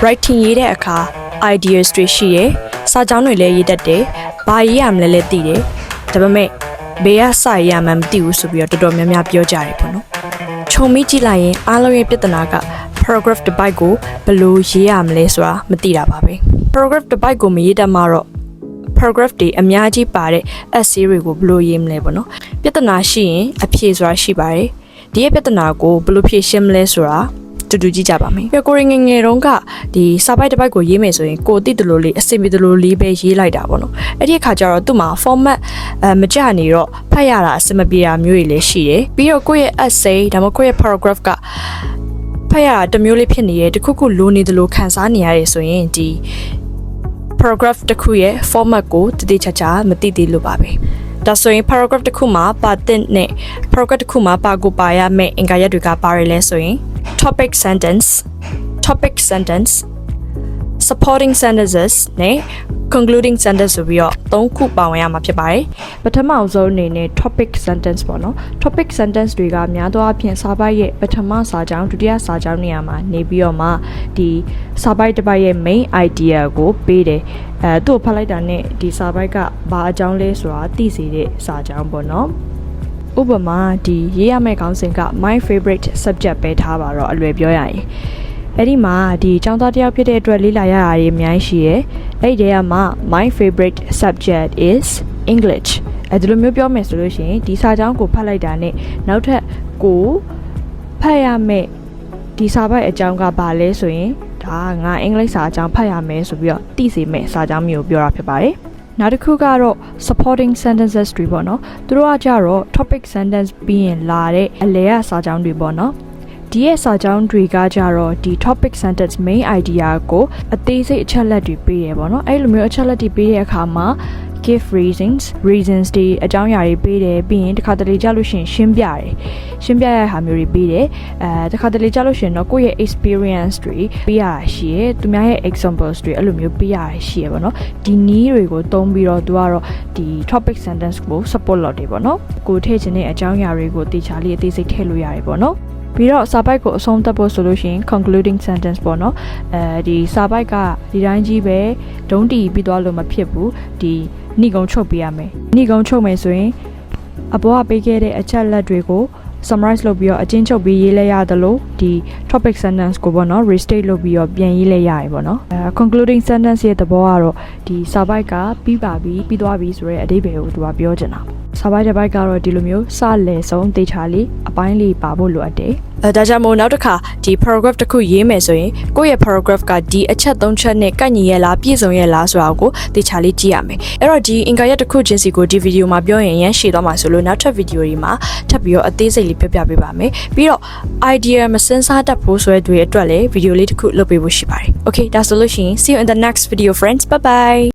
writing ရေးတဲ့အခါ ideas တွေရှိတယ်စာကြောင်းတွေလည်းရေးတတ်တယ်ဘာရေးရမလဲလည်းသိတယ်ဒါပေမဲ့ဘေးကစာရေးရမှန်းမသိဘူးဆိုပြီးတော့တော်တော်များများပြောကြတယ်ပေါ့နော်ခြုံမိကြည့်လိုက်ရင်အားလုံးရဲ့ပြဿနာက paragraph တစ်ပိုက်ကိုဘယ်လိုရေးရမလဲဆိုတာမသိတာပါပဲ paragraph တစ်ပိုက်ကိုမရေးတတ်မှတော့ paragraph တွေအများကြီးပါတဲ့ essay တွေကိုဘယ်လိုရေးမလဲပေါ့နော်ပြဿနာရှိရင်အဖြေဆိုတာရှိပါတယ်ဒီရဲ့ပြဿနာကိုဘယ်လိုဖြေရှင်းမလဲဆိုတာ တူတူကြည့်ကြပါမယ်ပြကိုရင်ငယ်ငယ်တုန်းကဒီစာပိုက်တစ်ပိုက်ကိုရေးမယ်ဆိုရင်ကိုတိတလို့လေးအစင်ပြေတလို့လေးပဲရေးလိုက်တာပေါ့နော်အဲ့ဒီအခါကျတော့သူ့မှာ format အဲမကြနေတော့ဖတ်ရတာအစင်မပြေတာမျိုးတွေလည်းရှိတယ်ပြီးတော့ကိုယ့်ရဲ့ essay ဒါမှမဟုတ်ကိုယ့်ရဲ့ paragraph ကဖတ်ရတာတစ်မျိုးလေးဖြစ်နေရဲ့တခုခုလိုနေတယ်လို့ခံစားနေရတယ်ဆိုရင်ဒီ paragraph တစ်ခုရဲ့ format ကိုတည်တည်ချာချာမသိသေးလို့ပါပဲဒါဆိုရင် paragraph တစ်ခုမှာပါတဲ့နဲ့ paragraph တစ်ခုမှာပါကိုပါရမယ့်အင်္ဂါရပ်တွေကပါရလဲဆိုရင် topic sentence topic sentence supporting sentences နဲ့ concluding sentence ဆိုပြီးတော့သုံးခုပါဝင်ရမှာဖြစ်ပါတယ်ပထမအဆုံးအနေနဲ့ topic sentence ပေါ့နော် topic sentence တွေကများသောအားဖြင့်စာပိုက်ရဲ့ပထမစာကြောင်းဒုတိယစာကြောင်းနေရာမှာနေပြီးတော့မှဒီစာပိုက်တစ်ပိုက်ရဲ့ main idea ကိုပေးတယ်အဲသူ့ကိုဖတ်လိုက်တာနဲ့ဒီစာပိုက်ကဘာအကြောင်းလဲဆိုတာသိစေတဲ့စာကြောင်းပေါ့နော် ဥပမာဒီရေးရမယ့်ခေါင်းစဉ်က my favorite subject ပဲထားပါတော့အလွယ်ပြောရရင်အဲ့ဒီမှာဒီចောင်းသားတစ်ယောက်ဖြစ်တဲ့အတွက်လေ့လာရတာတွေအများကြီးရှိရယ်အဲ့ဒီတည်းကမှ my favorite subject is English အဲဒီလိုမျိုးပြောမယ်ဆိုလို့ရှိရင်ဒီစာကြောင်းကိုဖတ်လိုက်တာနဲ့နောက်ထပ်ကိုဖတ်ရမယ့်ဒီစာပိုက်အကြောင်းကဘာလဲဆိုရင်ဒါငါအင်္ဂလိပ်စာအကြောင်းဖတ်ရမယ်ဆိုပြီးတော့သိစေမယ့်စာကြောင်းမျိုးပြောတာဖြစ်ပါတယ် နောက်တစ်ခုကတော့ supporting sentences တွေပေါ့နော်သူတို့ကကြတော့ topic sentence ပြီးရင်လာတဲ့အလဲရစာကြောင်းတွေပေါ့နော်ဒီရဲ့စာကြောင်းတွေကကြတော့ဒီ topic sentence main idea ကိုအသေးစိတ်အချက်လက်တွေပေးရပေါ့နော်အဲ့လိုမျိုးအချက်လက်တွေပေးတဲ့အခါမှာ give reasons reasons တွေအကြောင်းအရာတွေပေးတယ်ပြီးရင်တစ်ခါတလေကြလို့ရှရင်ရှင်းပြတယ်ရှင်းပြရတဲ့ဟာမျိုးတွေပေးတယ်အဲတစ်ခါတလေကြလို့ရှရင်တော့ကိုယ့်ရဲ့ experience တွေပေးရတာရှိရယ်သူများရဲ့ examples တွေအဲ့လိုမျိုးပေးရတာရှိရယ်ပေါ့နော်ဒီ need တွေကိုသုံးပြီးတော့သူကတော့ဒီ topic sentence ကို support လုပ်တယ်ပေါ့နော်ကိုထည့်ခြင်းတဲ့အကြောင်းအရာတွေကိုတေချာလေးအသေးစိတ်ထည့်လို့ရတယ်ပေါ့နော်ပြီးတော့စာပိုက်ကိုအဆုံးသတ်ဖို့ဆိုလို့ရှိရင် concluding sentence ပေါ့နော်အဲဒီစာပိုက်ကဒီတိုင်းကြီးပဲဒုံးတီပြီးသွားလို့မဖြစ်ဘူးဒီ ဏိကုံချုပ်ပေးရမယ်ဏိကုံချုပ်မယ်ဆိုရင်အပေါ်ကပေးခဲ့တဲ့အချက်လက်တွေကို summarize လုပ်ပြီးတော့အချင်းချုပ်ပြီးရေးလဲရသလိုဒီ topic sentence ကိုပေါ့နော် restate လုပ်ပြီးတော့ပြန်ရေးလဲရရပေါ့နော်အဲ concluding sentence ရဲ့သဘောကတော့ဒီစာပိုက်ကပြီးပါပြီပြီးသွားပြီဆိုတဲ့အဓိပ္ပာယ်ကိုသူကပြောချင်တာ စာပိုက်တစ်ပိုက်ကတော့ဒီလိုမျိုးစလယ်ဆုံးတေချာလေးအပိုင်းလေးပါဖို့လိုအပ်တယ်အဲဒါကြောင့်မို့နောက်တစ်ခါဒီ paragraph တစ်ခုရေးမယ်ဆိုရင်ကိုယ့်ရဲ့ paragraph ကဒီအချက်၃ချက်နဲ့ကိုက်ညီရဲ့လားပြည့်စုံရဲ့လားဆိုတာကိုတေချာလေးကြည့်ရမယ်အဲ့တော့ဒီအင်္ဂါရက်တစ်ခုချင်းစီကိုဒီဗီဒီယိုမှာပြောရင်ရမ်းရှည်သွားမှာဆိုလို့နောက်ထပ်ဗီဒီယိုတွေမှာထပ်ပြီးတော့အသေးစိတ်လေးပြပြပေးပါမယ်ပြီးတော့ idea မစင်စားတတ်ဖို့ဆိုတဲ့တွေအတွက်လည်းဗီဒီယိုလေးတစ်ခုလုပ်ပေးဖို့ရှိပါတယ် okay ဒါဆိုလို့ရှိရင် see you in the next video friends bye bye